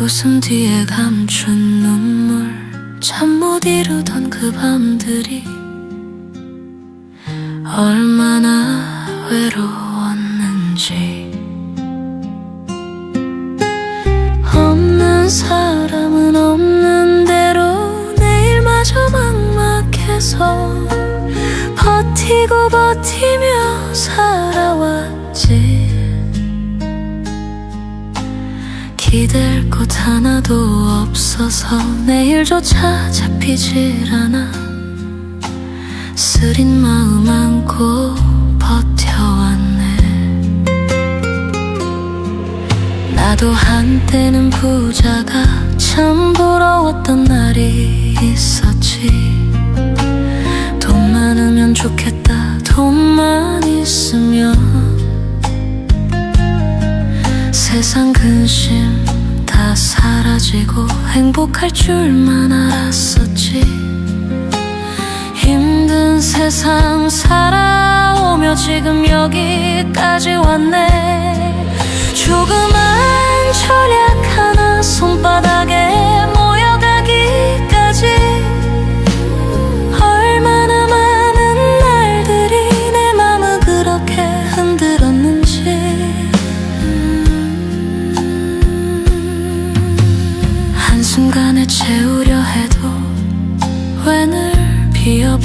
웃음 뒤에 감춘 눈물. 참못 이루던 그 밤들이 얼마나 외로웠는지. 없는 사람은 없는 대로 내일마저 막막해서 버티고 버티며 살아왔지 기댈 곳 하나도 없어서 내일조차 잡히질 않아. 쓰린 마음 안고 버텨왔네. 나도 한때는 부자가 참 부러웠던 날이 있었지 세상 근심 다 사라지고 행복할 줄만 알았었지. 힘든 세상 살아오며 지금 여기까지 왔네. 조그만 절약 하나 손바닥에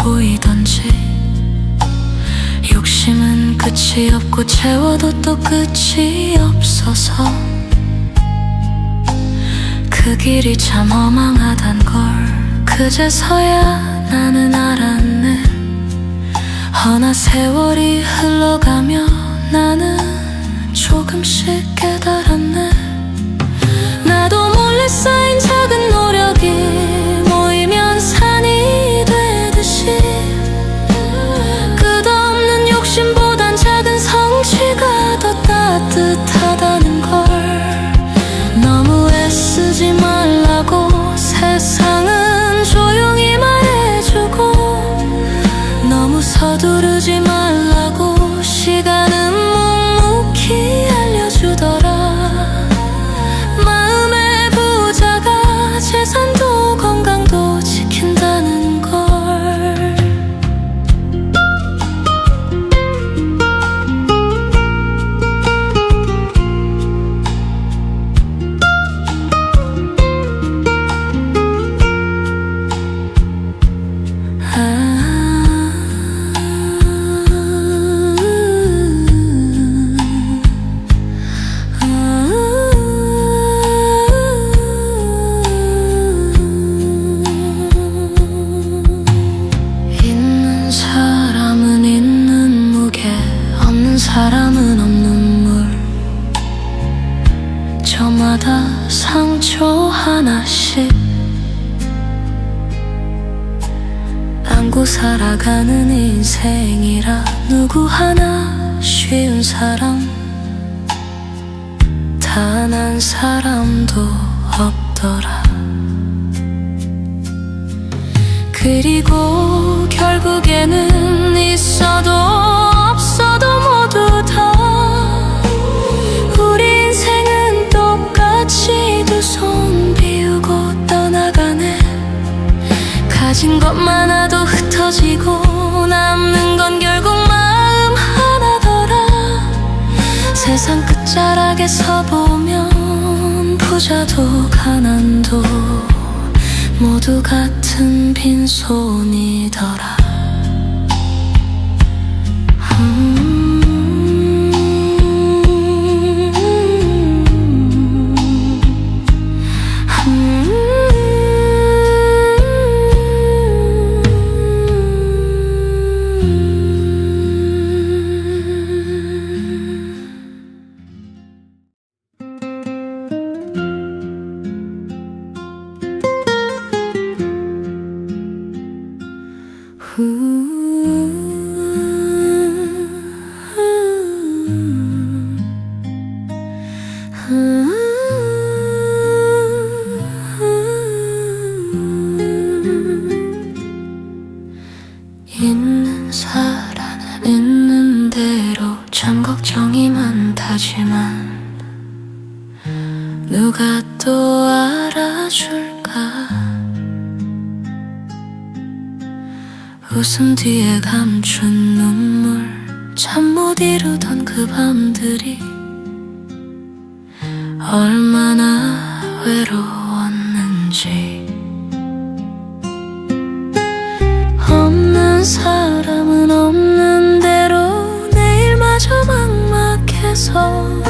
보이던지 욕심은 끝이 없고 채워도 또 끝이 없어서 그 길이 참 허망하단 걸 그제서야 나는 알았네. 허나 세월이 흘러가며 time. 하나씩 안고 살아가는 인생이라 누구 하나 쉬운 사람 단 한 사람도 없더라. 그리고 결국에는 가진 것 많아도 흩어지고 남는 건 결국 마음 하나더라. 세상 끝자락에 서 보면 부자도 가난도 모두 같은 빈손이더라 웃음 뒤에 감춘 눈물. 참못 이루던 그 밤들이 얼마나 외로웠는지. 없는 사람은 없는 대로 내일마저 막막해서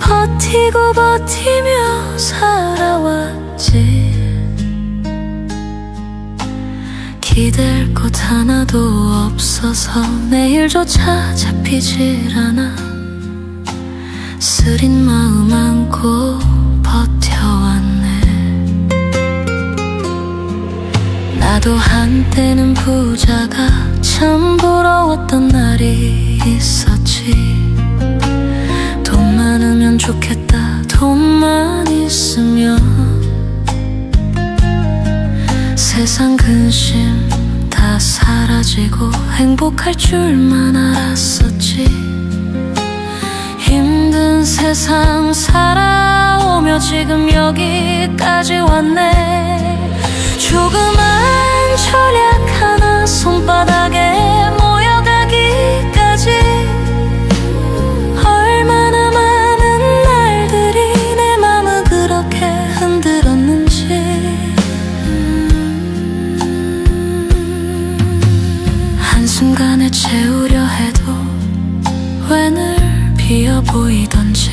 버티고 버티며 곳 하나도 없어서 내일조차 잡히질 않아. 쓰린 마음 안고 버텨왔네. 나도 한때는 부자가 참 부러웠던 날이 있었지. 돈 많으면 좋겠다 돈만 있으면. 세상 근심 다 사라지고 행복할 줄만 알았었지. 힘든 세상 살아오며 지금 여기까지 왔네. 조그만 절약 하나 손바닥에 보이던지.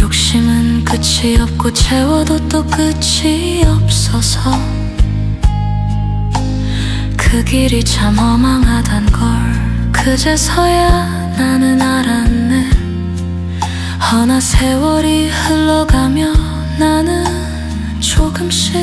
욕심은 끝이 없고 채워도 또 끝이 없어서. 그 길이 참 허망하단 걸. 그제서야 나는 알았네. 허나 세월이 흘러가며 나는 조금씩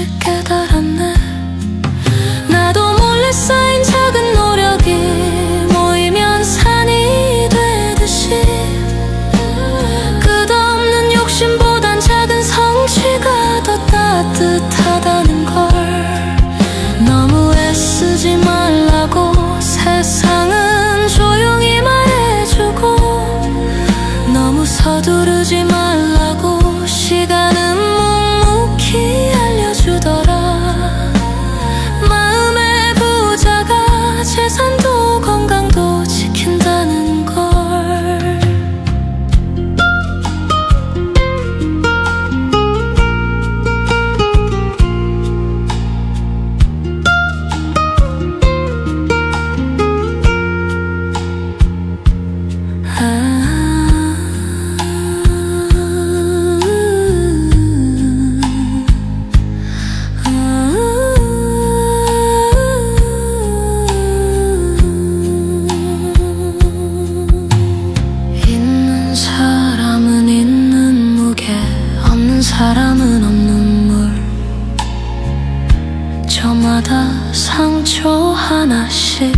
상처 하나씩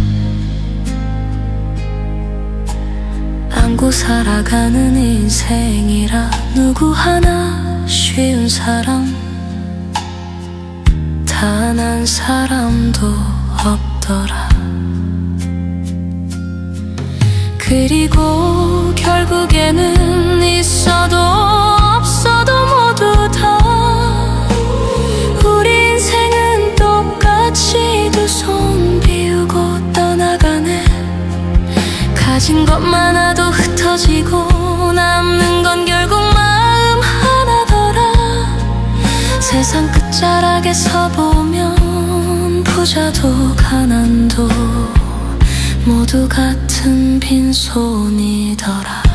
안고 살아가는 인생이라 누구 하나 쉬운 사람 단 한 사람도 없더라. 그리고 결국에는 있어도 것 많아도 흩어지고 남는 건 결국 마음 하나더라. 세상 끝자락에 서 보면 부자도 가난도 모두 같은 빈손이더라